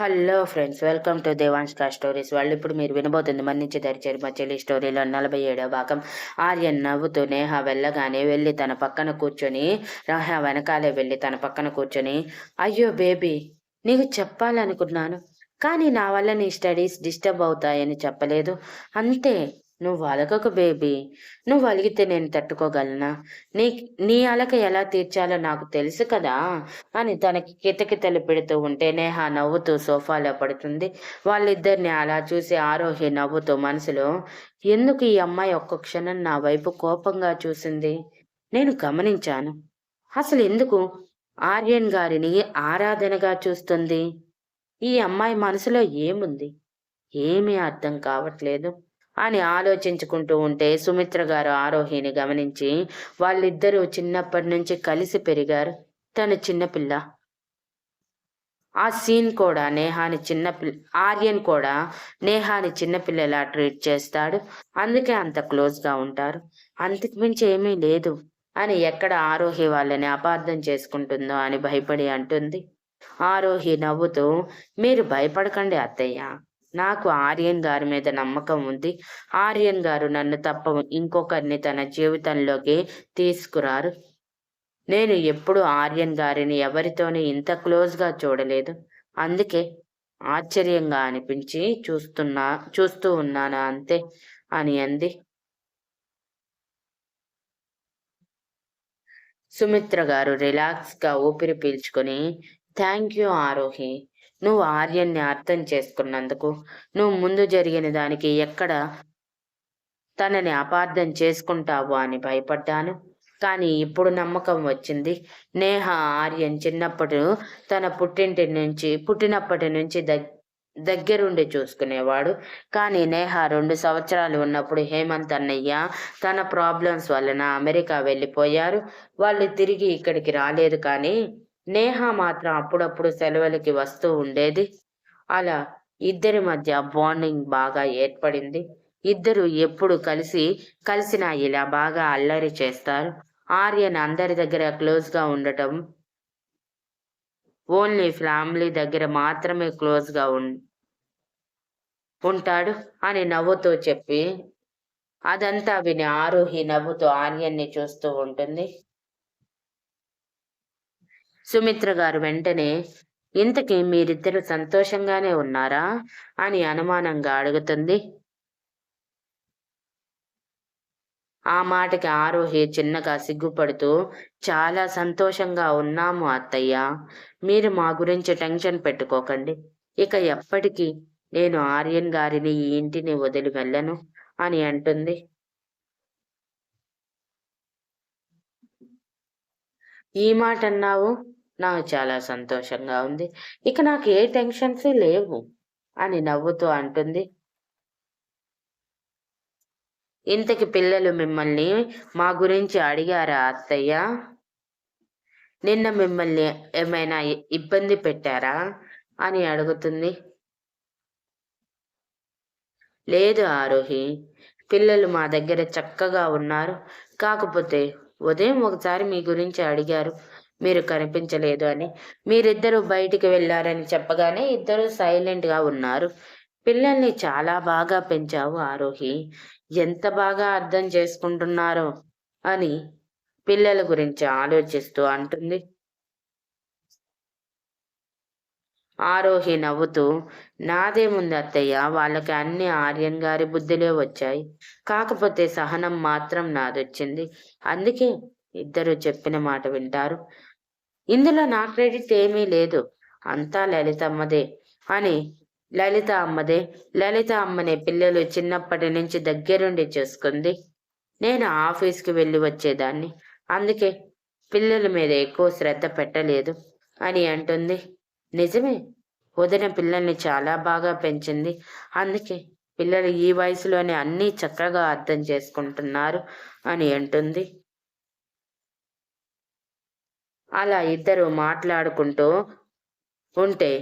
Hello friends welcome to Devans కా stories. వాళ్ళు ఇప్పుడు మీరు వినబోతుంది మన్నించి దరిచేరి మా చెల్లి స్టోరీలో నలభై ఏడవ భాగం. ఆర్యన్ నవ్వుతూ నేహ వెళ్ళగానే వెళ్ళి తన పక్కన కూర్చొని రాహ వెనకాలే వెళ్ళి తన పక్కన కూర్చొని అయ్యో బేబీ నీకు చెప్పాలనుకున్నాను కానీ నా వల్ల నీ స్టడీస్ డిస్టర్బ్ అవుతాయని చెప్పలేదు. అంతే నువ్వు అలగకు బేబీ. నువ్వు అలిగితే నేను తట్టుకోగలనా? నీ నీ అలక ఎలా తీర్చాలో నాకు తెలుసు కదా? అని తనకి కితకితలు పెడుతూ ఉంటే నేహ నవ్వుతూ సోఫాలో పడుతుంది. వాళ్ళిద్దరిని అలా చూసి ఆరోహి నవ్వుతూ మనసులో ఎందుకు ఈ అమ్మాయి ఒక్క క్షణం నా వైపు కోపంగా చూసింది? నేను గమనించాను. అసలు ఎందుకు? ఆర్యన్ గారిని ఆరాధనగా చూస్తుంది. ఈ అమ్మాయి మనసులో ఏముంది? ఏమీ అర్థం కావట్లేదు. అని ఆలోచించుకుంటూ ఉంటే సుమిత్ర గారు ఆరోహిని గమనించి వాళ్ళిద్దరూ చిన్నప్పటి నుంచి కలిసి పెరిగారు. తను చిన్నపిల్ల. ఆ సీన్ కూడా నేహాని చిన్నపిల్ల ఆర్యన్ కూడా నేహాని చిన్నపిల్లలా ట్రీట్ చేస్తాడు. అందుకే అంత క్లోజ్గా ఉంటారు. అంతకు మించి ఏమీ లేదు అని ఎక్కడ ఆరోహి వాళ్ళని అపార్థం చేసుకుంటుందో అని భయపడి అంటుంది. ఆరోహి నవ్వుతూ మీరు భయపడకండి అత్తయ్య. నాకు ఆర్యన్ గారి మీద నమ్మకం ఉంది. ఆర్యన్ గారు నన్ను తప్ప ఇంకొకరిని తన జీవితంలోకి తీసుకురారు. నేను ఎప్పుడు ఆర్యన్ గారిని ఎవరితోనే ఇంత క్లోజ్గా చూడలేదు. అందుకే ఆశ్చర్యంగా అనిపించి చూస్తున్నా చూస్తూ ఉన్నాను అంతే అని అంది. సుమిత్ర గారు రిలాక్స్గా ఊపిరి పీల్చుకొని థ్యాంక్ యూ ఆరోహి. నువ్వు ఆర్యన్ని అర్థం చేసుకున్నందుకు నువ్వు ముందు జరిగిన దానికి ఎక్కడ తనని అపార్థం చేసుకుంటావు అని భయపడ్డాను. కానీ ఇప్పుడు నమ్మకం వచ్చింది. నేహ ఆర్యన్ చిన్నప్పుడు తన పుట్టింటి నుంచి పుట్టినప్పటి నుంచి దగ్ దగ్గరుండి చూసుకునేవాడు. కానీ నేహ రెండు సంవత్సరాలు ఉన్నప్పుడు హేమంత్ అన్నయ్య తన ప్రాబ్లమ్స్ వలన అమెరికా వెళ్ళిపోయారు. వాళ్ళు తిరిగి ఇక్కడికి రాలేదు కానీ నేహ మాత్రం అప్పుడప్పుడు సెలవులకి వస్తూ ఉండేది. అలా ఇద్దరి మధ్య బాండింగ్ బాగా ఏర్పడింది. ఇద్దరు ఎప్పుడు కలిసి కలిసినా ఇలా బాగా అల్లరి చేస్తారు. ఆర్యన్ అందరి దగ్గర క్లోజ్గా ఉండటం ఓన్లీ ఫ్యామిలీ దగ్గర మాత్రమే క్లోజ్గా ఉం ఉంటాడు అని నవ్వుతూ చెప్పి అదంతా విని ఆరోహి నవ్వుతూ ఆర్యన్ని చూస్తూ ఉంటుంది. సుమిత్ర గారు వెంటనే ఇంతకీ మీరిద్దరు సంతోషంగానే ఉన్నారా? అని అనుమానంగా అడుగుతుంది. ఆ మాటకి ఆరోహి చిన్నగా సిగ్గుపడుతూ చాలా సంతోషంగా ఉన్నాము అత్తయ్య. మీరు మా గురించి టెన్షన్ పెట్టుకోకండి. ఇక ఎప్పటికీ నేను ఆర్యన్ గారిని ఈ ఇంటిని వదిలి వెళ్ళను అని అంటుంది. ఈ మాట అన్నావు నాకు చాలా సంతోషంగా ఉంది. ఇక నాకు ఏ టెన్షన్స్ లేవు అని నవ్వుతూ అంటుంది. ఇంతకి పిల్లలు మిమ్మల్ని మా గురించి అడిగారా అత్తయ్య? నిన్న మిమ్మల్ని ఏమైనా ఇబ్బంది పెట్టారా? అని అడుగుతుంది. లేదు ఆరోహి పిల్లలు మా దగ్గర చక్కగా ఉన్నారు. కాకపోతే ఉదయం ఒకసారి మీ గురించి అడిగారు. మీరు కనిపించలేదు అని. మీరిద్దరూ బయటికి వెళ్ళారని చెప్పగానే ఇద్దరు సైలెంట్గా ఉన్నారు. పిల్లల్ని చాలా బాగా పెంచావు ఆరోహి. ఎంత బాగా అర్థం చేసుకుంటున్నారో అని పిల్లల గురించి ఆలోచిస్తూ అంటుంది. ఆరోహి నవ్వుతూ నాదేముంది అత్తయ్య? వాళ్ళకి అన్ని ఆర్యన్ గారి బుద్ధిలే వచ్చాయి. కాకపోతే సహనం మాత్రం నాదొచ్చింది. అందుకే ఇద్దరు చెప్పిన మాట వింటారు. ఇందులో నా క్రెడిట్ ఏమీ లేదు. అంతా లలిత అమ్మదే. అని లలిత అమ్మదే. లలిత అమ్మనే పిల్లలు చిన్నప్పటి నుంచి దగ్గరుండి చూసుకుంది. నేను ఆఫీస్కి వెళ్ళి వచ్చేదాన్ని. అందుకే పిల్లల మీద ఎక్కువ శ్రద్ధ పెట్టలేదు అని అంటుంది. నిజమే. వదిన పిల్లల్ని చాలా బాగా పెంచింది. అందుకే పిల్లలు ఈ వయసులోనే అన్నీ చక్కగా అర్థం చేసుకుంటున్నారు అని అంటుంది. అలా ఇద్దరు మాట్లాడుకుంటూ ఉంటే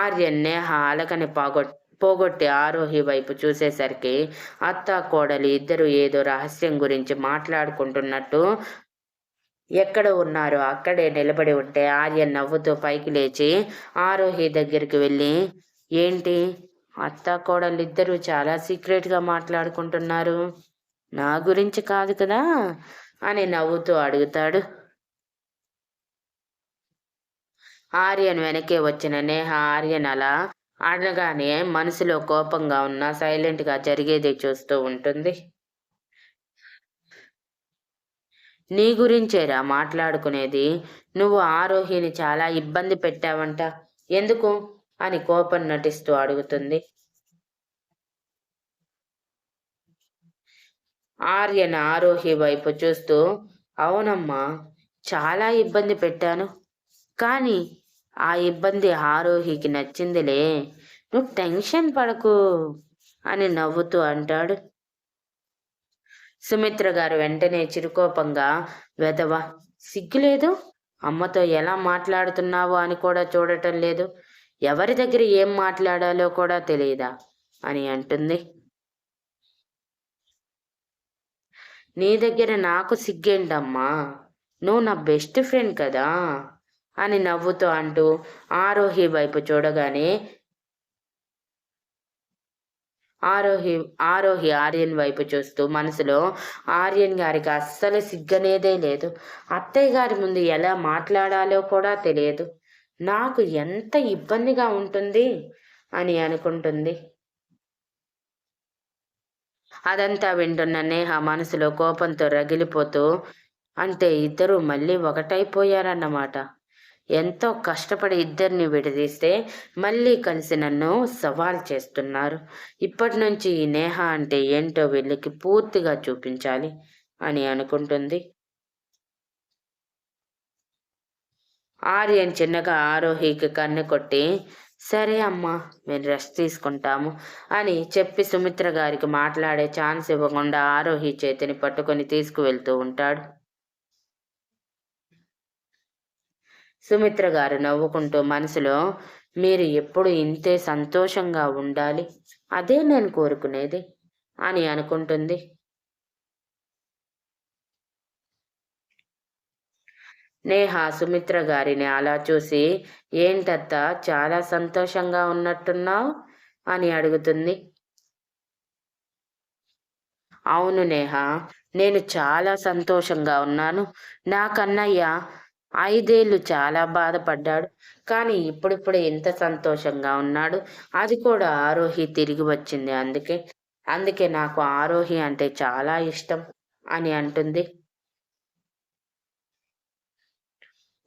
ఆర్యన్ నేహ అలకని పాగొట్ పోగొట్టి ఆరోహి వైపు చూసేసరికి అత్త కోడలి ఇద్దరు ఏదో రహస్యం గురించి మాట్లాడుకుంటున్నట్టు ఎక్కడ ఉన్నారో అక్కడే నిలబడి ఉంటే ఆర్యన్ నవ్వుతూ పైకి లేచి ఆరోహి దగ్గరికి వెళ్ళి ఏంటి? అత్త కోడలిద్దరూ చాలా సీక్రెట్గా మాట్లాడుకుంటున్నారు. నా గురించి కాదు కదా? అని నవ్వుతూ అడుగుతాడు ఆర్యన్ వెనకే వచ్చిన నేహ ఆర్యన్ అలా అనగానే మనసులో కోపంగా ఉన్న సైలెంట్గా జరిగేది చూస్తూ ఉంటుంది. నీ గురించేరా మాట్లాడుకునేది. నువ్వు ఆరోహిని చాలా ఇబ్బంది పెట్టావంట. ఎందుకు? అని కోపం నటిస్తూ అడుగుతుంది. ఆర్యన ఆరోహి వైపు చూస్తూ అవునమ్మా చాలా ఇబ్బంది పెట్టాను. కానీ ఆ ఇబ్బంది ఆరోహికి నచ్చిందిలే. నువ్వు టెన్షన్ పడకు అని నవ్వుతూ అంటాడు. సుమిత్ర గారు వెంటనే చిరుకోపంగా వెదవ సిగ్గులేదు? అమ్మతో ఎలా మాట్లాడుతున్నావు అని కూడా చూడటం లేదు. ఎవరి దగ్గర ఏం మాట్లాడాలో కూడా తెలియదా అని అంటుంది. నీ దగ్గర నాకు సిగ్గేంటమ్మా? నువ్వు నా బెస్ట్ ఫ్రెండ్ కదా? అని నవ్వుతూ అంటూ ఆరోహి వైపు చూడగానే ఆరోహి ఆరోహి ఆర్యన్ వైపు చూస్తూ మనసులో ఆర్యన్ గారికి అస్సలు సిగ్గనేదే లేదు. అత్తయ్య గారి ముందు ఎలా మాట్లాడాలో కూడా తెలియదు. నాకు ఎంత ఇబ్బందిగా ఉంటుంది అని అనుకుంటుంది. అదంతా వింటున్న నేహ మనసులో కోపంతో రగిలిపోతూ అంటే ఇద్దరు మళ్ళీ ఒకటైపోయారన్నమాట. ఎంతో కష్టపడి ఇద్దరిని విడదీస్తే మళ్ళీ కలిసి నన్ను సవాల్ చేస్తున్నారు. ఇప్పటి నుంచి ఈ నేహ అంటే ఏంటో వీళ్ళకి పూర్తిగా చూపించాలి అని అనుకుంటుంది. ఆర్యన్ చిన్నగా ఆరోహికి కన్ను కొట్టి సరే అమ్మా మేము రెస్ట్ తీసుకుంటాము అని చెప్పి సుమిత్ర గారికి మాట్లాడే ఛాన్స్ ఇవ్వకుండా ఆరోహి చేతిని పట్టుకొని తీసుకువెళ్తూ ఉంటాడు. సుమిత్ర గారు నవ్వుకుంటూ మనసులో మీరు ఎప్పుడు ఇంతే సంతోషంగా ఉండాలి? అదే నేను కోరుకునేది అని అనుకుంటుంది. నేహ సుమిత్ర గారిని అలా చూసి ఏంటత్త చాలా సంతోషంగా ఉన్నట్టున్నావు? అని అడుగుతుంది. అవును నేహ నేను చాలా సంతోషంగా ఉన్నాను. నా ఐదేళ్ళు ఐదేళ్ళు చాలా బాధపడ్డాడు. కానీ ఇప్పుడిప్పుడు ఎంత సంతోషంగా ఉన్నాడు. అది కూడా ఆరోహి తిరిగి వచ్చింది అందుకే. అందుకే నాకు ఆరోహి అంటే చాలా ఇష్టం అని అంటుంది.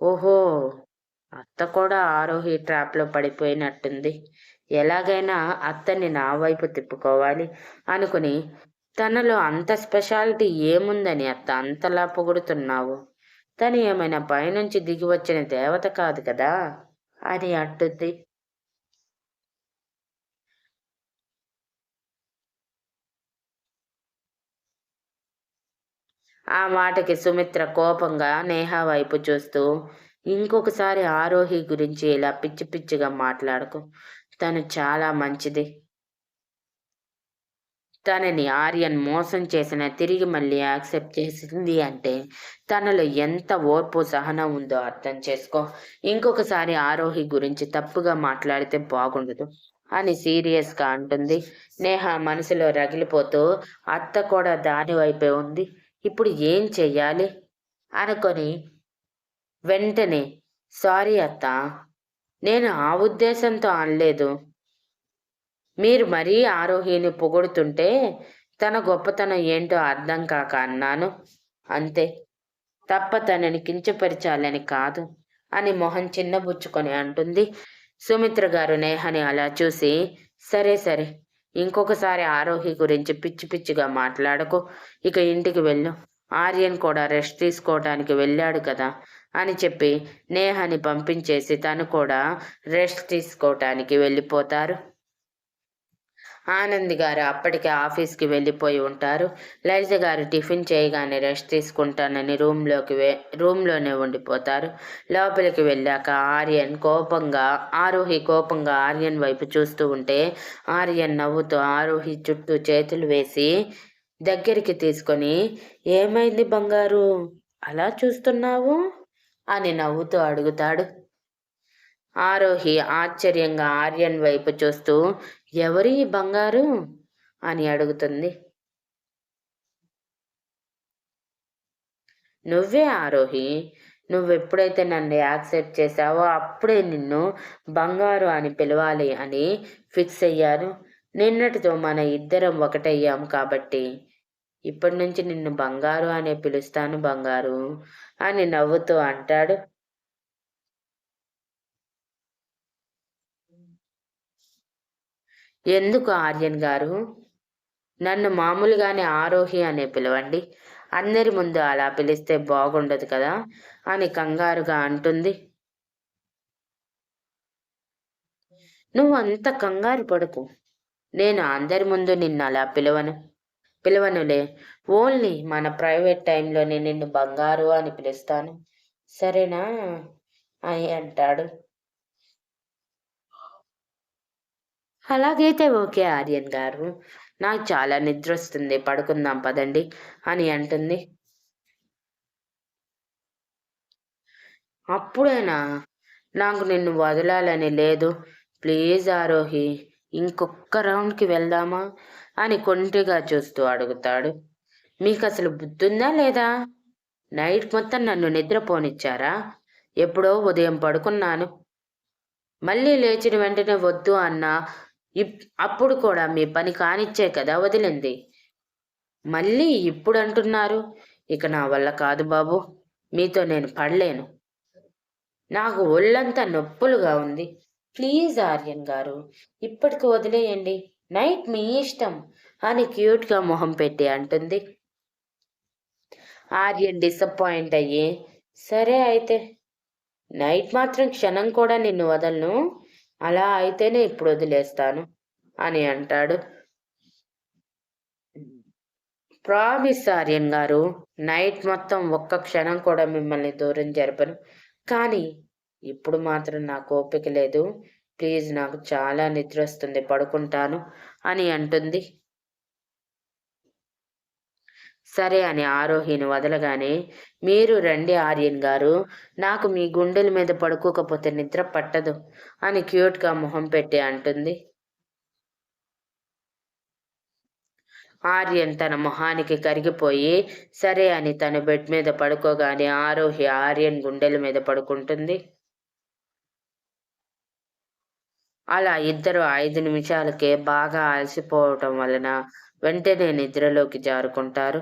ఓహో! అత్త కూడా ఆరోహి ట్రాప్లో పడిపోయినట్టుంది. ఎలాగైనా అత్తని నా వైపు తిప్పుకోవాలి అనుకుని తనలో అంత స్పెషాలిటీ ఏముందని అత్త అంతలా పొగుడుతున్నావు? తను ఏమైనా పైనుంచి దిగి వచ్చిన దేవత కాదు కదా? అని అంటుంది. ఆ మాటకి సుమిత్ర కోపంగా నేహ వైపు చూస్తూ ఇంకొకసారి ఆరోహి గురించి ఇలా పిచ్చి పిచ్చిగా మాట్లాడుకు. తను చాలా మంచిది. తనని ఆర్యన్ మోసం చేసిన తిరిగి మళ్ళీ యాక్సెప్ట్ చేసింది అంటే తనలో ఎంత ఓర్పు సహనం ఉందో అర్థం చేసుకో. ఇంకొకసారి ఆరోహి గురించి తప్పుగా మాట్లాడితే బాగుండదు అని సీరియస్గా అంటుంది. నేహ మనసులో రగిలిపోతూ అత్త కూడా దాని వైపే ఉంది. ఇప్పుడు ఏం చెయ్యాలి? అనుకొని వెంటనే సారీ అత్త నేను ఆ ఉద్దేశంతో అనలేదు. మీరు మరీ ఆరోహిని పొగుడుతుంటే తన గొప్పతనం ఏంటో అర్థం కాక అన్నాను. అంతే. తప్ప తనని కించపరిచాలని కాదు అని మొహం చిన్నబుచ్చుకొని అంటుంది. సుమిత్ర గారు నేహని అలా చూసి సరే సరే ఇంకొకసారి ఆరోహి గురించి పిచ్చి పిచ్చిగా మాట్లాడకు. ఇక ఇంటికి వెళ్ళు. ఆర్యన్ కూడా రెస్ట్ తీసుకోవడానికి వెళ్ళాడు కదా అని చెప్పి నేహని పంపించేసి తను కూడా రెస్ట్ తీసుకోవటానికి వెళ్ళిపోతారు. ఆనంద్ గారు అప్పటికే ఆఫీస్కి వెళ్ళిపోయి ఉంటారు. లలిత గారు టిఫిన్ చేయగానే రెస్ట్ తీసుకుంటానని రూమ్లోకి వే రూమ్లోనే ఉండిపోతారు. లోపలికి వెళ్ళాక ఆర్యన్ కోపంగా ఆరోహి కోపంగా ఆర్యన్ వైపు చూస్తూ ఉంటే ఆర్యన్ నవ్వుతూ ఆరోహి చుట్టూ చేతులు వేసి దగ్గరికి తీసుకొని ఏమైంది బంగారు? అలా చూస్తున్నావు? అని నవ్వుతూ అడుగుతాడు. ఆరోహి ఆశ్చర్యంగా ఆర్యన్ వైపు చూస్తూ ఎవరి బంగారు? అని అడుగుతుంది. నువ్వే ఆరోహి నువ్వెప్పుడైతే నన్ను యాక్సెప్ట్ చేశావో అప్పుడే నిన్ను బంగారు అని పిలవాలి అని ఫిక్స్ అయ్యాను. నిన్నటితో మన ఇద్దరం ఒకటయ్యాం కాబట్టి ఇప్పటి నుంచి నిన్ను బంగారు అనే పిలుస్తాను బంగారు అని నవ్వుతూ అంటాడు. ఎందుకు ఆర్యన్ గారు? నన్ను మామూలుగానే ఆరోహి అనే పిలవండి. అందరి ముందు అలా పిలిస్తే బాగుండదు కదా అని కంగారుగా అంటుంది. నువ్వు అంత కంగారు పడుకు. నేను అందరి ముందు నిన్ను అలా పిలవను. పిలవనులే ఓన్లీ మన ప్రైవేట్ టైంలోనే నిన్ను బంగారు అని పిలుస్తాను. సరేనా? అని అంటాడు. అలాగైతే ఓకే ఆర్యన్ గారు. నాకు చాలా నిద్ర వస్తుంది పడుకుందాం పదండి అని అంటుంది. అప్పుడేనా? నాకు నిన్ను వదలాలని లేదు. ప్లీజ్ ఆరోహి ఇంకొక రౌండ్కి వెళ్దామా? అని కొంటిగా చూస్తూ అడుగుతాడు. మీకు అసలు బుద్ధుందా లేదా? నైట్ మొత్తం నన్ను నిద్రపోనిచ్చారా? ఎప్పుడో ఉదయం పడుకున్నాను. మళ్ళీ లేచిన వెంటనే వద్దు అన్నా. అప్పుడు కూడా మీ పని కానిచ్చే కదా వదిలింది. మళ్ళీ ఇప్పుడు అంటున్నారు. ఇక నా వల్ల కాదు బాబు మీతో నేను పడలేను. నాకు ఒళ్ళంతా నొప్పులుగా ఉంది. ప్లీజ్ ఆర్యన్ గారు ఇప్పటికి వదిలేయండి. నైట్ మీ ఇష్టం అని క్యూట్గా మొహం పెట్టి అంటుంది. ఆర్యన్ డిసప్పాయింట్ అయ్యి సరే అయితే నైట్ మాత్రం క్షణం కూడా నిన్ను వదలను. అలా అయితేనే ఇప్పుడు వదిలేస్తాను అని అంటాడు. ప్రామిస్ ఆర్యన్ గారు నైట్ మొత్తం ఒక్క క్షణం కూడా మిమ్మల్ని దూరం జరపను. కానీ ఇప్పుడు మాత్రం నాకు ఓపిక లేదు. ప్లీజ్ నాకు చాలా నిద్ర వస్తుంది పడుకుంటాను అని అంటుంది. సరే అని ఆరోహిని వదలగానే మీరు రండి ఆర్యన్ గారు నాకు మీ గుండెల మీద పడుకోకపోతే నిద్ర పట్టదు అని క్యూట్గా మొహం పెట్టి అంటుంది. ఆర్యన్ తన మొహానికి కరిగిపోయి సరే అని తన బెడ్ మీద పడుకోగానే ఆరోహి ఆర్యన్ గుండెల మీద పడుకుంటుంది. అలా ఇద్దరు ఐదు నిమిషాలకే బాగా అలసిపోవటం వలన వెంటనే నిద్రలోకి జారుకుంటారు.